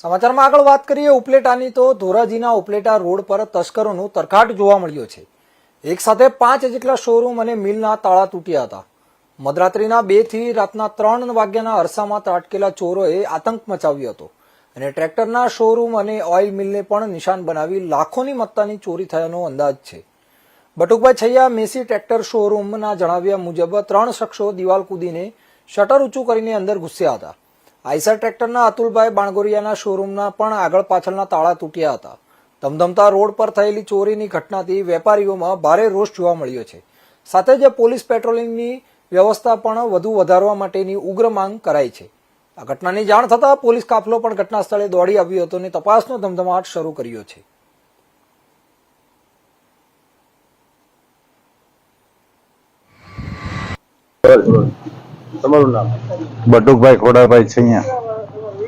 સમાચારમાં આગળ વાત કરીએ ઉપલેટાની તો ધોરાજીના ઉપલેટા રોડ પર તસ્કરોનું તરખાટ જોવા મળ્યો છે. એક સાથે પાંચ જેટલા શોરૂમ અને મિલના તાળા તૂટ્યા હતા. મધરાત્રિના બેથી રાતના ત્રણ વાગ્યાના અરસામાં ત્રાટકેલા ચોરોએ આતંક મચાવ્યો હતો અને ટ્રેક્ટરના શોરૂમ અને ઓઇલ મિલને પણ નિશાન બનાવી લાખોની મત્તાની ચોરી થયાનો અંદાજ છે. બટુકભાઈ છૈયા મેસી ટ્રેક્ટર શોરૂમના જણાવ્યા મુજબ ત્રણ શખ્સો દિવાલ કૂદીને શટર ઊંચું કરીને અંદર ઘૂસ્યા હતા. આઈસર ટ્રેક્ટરના અતુલભાઈ બાણગોરિયાના શોરૂમના પણ આગળ પાછળના તાળા તૂટ્યા હતા. ધમધમતા રોડ પર થયેલી ચોરીની ઘટનાથી વેપારીઓમાં ભારે રોષ જોવા મળ્યો છે. સાથે જ પોલીસ પેટ્રોલિંગની વ્યવસ્થા પણ વધુ વધારવા માટેની ઉગ્ર માંગ કરાઈ છે. આ ઘટનાની જાણ થતાં પોલીસ કાફલો પણ ઘટના સ્થળે દોડી આવ્યો હતો અને તપાસનો ધમધમાટ શરૂ કર્યો છે. તમારું નામ? બટુકભાઈ ખોડાભાઈ છૈયા.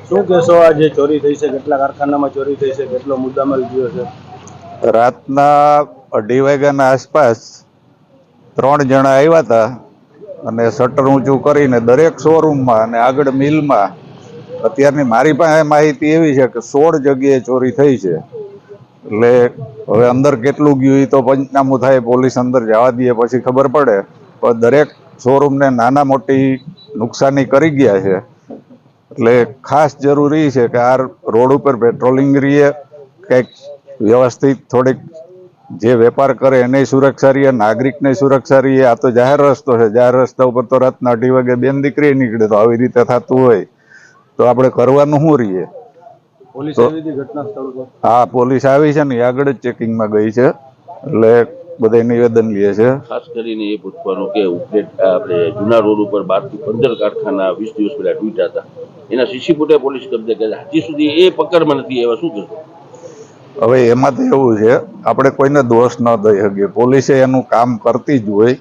શું કહેશો આ જે ચોરી થઈ છે? કેટલા કારખાનામાં ચોરી થઈ છે? કેટલો મુદ્દામાલ ગયો છે? રાતના અઢી વાગ્યાના આસપાસ ત્રણ જણા આવ્યા હતા અને શટર ઊંચું કરીને દરેક શોરૂમમાં અને આગળ મિલમાં અત્યારની મારી પાસે માહિતી એવી છે કે સોળ જગ્યાએ ચોરી થઈ છે. એટલે હવે અંદર કેટલું ગયું એ તો પંચનામું થાય પોલીસ અંદર જવા દઈએ પછી ખબર પડે. પણ દરેક શોરૂમને નાના મોટી નુકસાની કરી ગયા છે. એટલે ખાસ જરૂરી છે કે આ રોડ ઉપર પેટ્રોલિંગ રહીએ કંઈક વ્યવસ્થિત થોડીક જે વેપાર કરે એને સુરક્ષા રહીએ નાગરિકને સુરક્ષા રહીએ. આ તો જાહેર રસ્તો છે જાહેર રસ્તા ઉપર તો રાતના અઢી વાગે બેન દીકરી નીકળે તો આવી રીતે થતું હોય. તો આપણે કરવાનું શું રહીએ? હા પોલીસ આવી છે ને આગળ જ ચેકિંગમાં ગઈ છે. એટલે બધા નિવેદન લઈએ છે. ખાસ કરીને એ પૂછવાનું કે ઉપલેટ આપણે જૂના રોડ ઉપર બારથી પંદર કારખાના વીસ દિવસ પહેલા તૂટ્યા હતા. એના સીસી ફૂટેજ પોલીસ કબજે કર્યા હજી સુધી એ પકડમાં નથી એવા શું કરશો? હવે એમાં તો એવું છે આપણે કોઈને દોષ ન દઈ શકીએ. પોલીસે એનું કામ કરતી જ હોય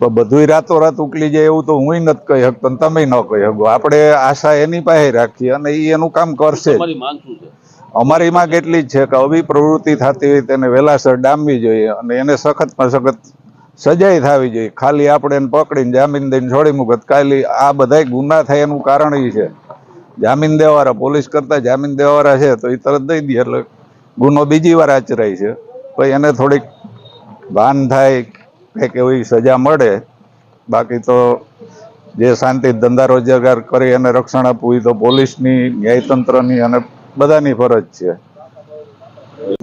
પણ બધું રાતોરાત ઉકલી જાય એવું તો હું નથી કહી શકતો તમે ન કહી શકો. આપણે આશા એની પાસે રાખીએ અને એ એનું કામ કરશે મારી માંગ શું છે? અમારી માંગ એટલી જ છે કે આવી પ્રવૃત્તિ થતી હોય તેને વહેલાસર ડામવી જોઈએ અને એને સખતમાં સખત સજાઈ થવી જોઈએ. ખાલી આપણે એને પકડીને જામીન દઈને છોડી મૂકત. ખાલી આ બધાય ગુના થાય એનું કારણ એ છે. જામીન દેવાવાળા પોલીસ કરતાં જામીન દેવાવાળા છે તો એ તરત દઈ દે એટલે ગુનો બીજી વાર આચરાય છે. પછી એને થોડીક ભાન થાય કંઈક એવી સજા મળે. બાકી તો જે શાંતિ ધંધા રોજગાર કરી એને રક્ષણ આપવું એ તો પોલીસની, ન્યાયતંત્રની અને બધાની ફરજ છે.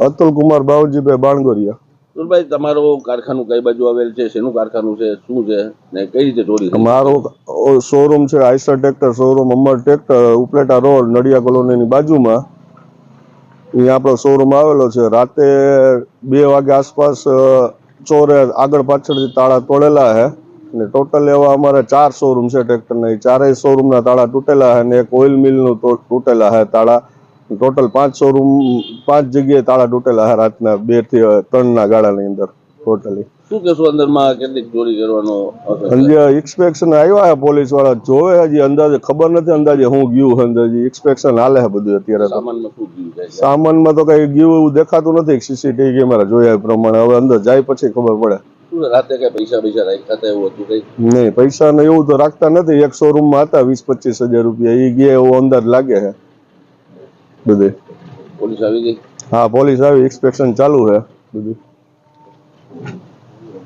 અતુલ કુમાર બાવજીભાઈ બાણગોરિયા. સુરભાઈ તમારું કારખાનું કઈ બાજુ આવેલ છે? શેનું કારખાનું છે? શું છે? ને કઈ રીતે ચોરી મારો શોરૂમ છે Eicher tractor showroom Amar tractor Upleta road Nadiya કોલોનીની બાજુમાં. અહીંયા આપણો શોરૂમ આવેલો છે. રાતે બે વાગે આસપાસ ચોરે આગળ પાછળથી તાળા તોડેલા છે ને ટોટલ એવા અમારે ચાર શોરૂમ છે ટ્રેક્ટરના. એ ચારેય શોરૂમના તાળા તૂટેલા છે ને એક ઓઇલ મિલનું નું તૂટેલા છે તાળા. ટોટલ પાંચ શોરૂમ પાંચ જગ્યાએ તાળા તૂટેલા રાતના બેથી ત્રણના ગાળાની અંદર ટોટલી શું કહેશો અંદરમાં કેટલીક ચોરી કરવાનો અસર ઇન્સ્પેક્શન આવ્યા પોલીસવાળા જોવે હજી અંદાજે ખબર નથી અંદાજે હું ગયું અંદાજે ઇન્સ્પેક્શન હાલે છે બધું અત્યારે તો. સામાનમાં તો કઈ ગયું એવું દેખાતું નથી સીસીટીવી કેમેરા જોયા પ્રમાણે. હવે અંદર જાય પછી ખબર પડે. રાતે કઈ પૈસા પૈસા રાખ્યા હતા એવું હતું કઈ? નહીં પૈસા ને એવું તો રાખતા નથી. એક શોરૂમમાં હતા વીસ પચીસ હજાર રૂપિયા એ ગયા એવો અંદાજ લાગે છે. બધે. પોલીસ આવી ગઈ? હા પોલીસ આવી ઇન્સ્પેક્શન ચાલુ છે બધું.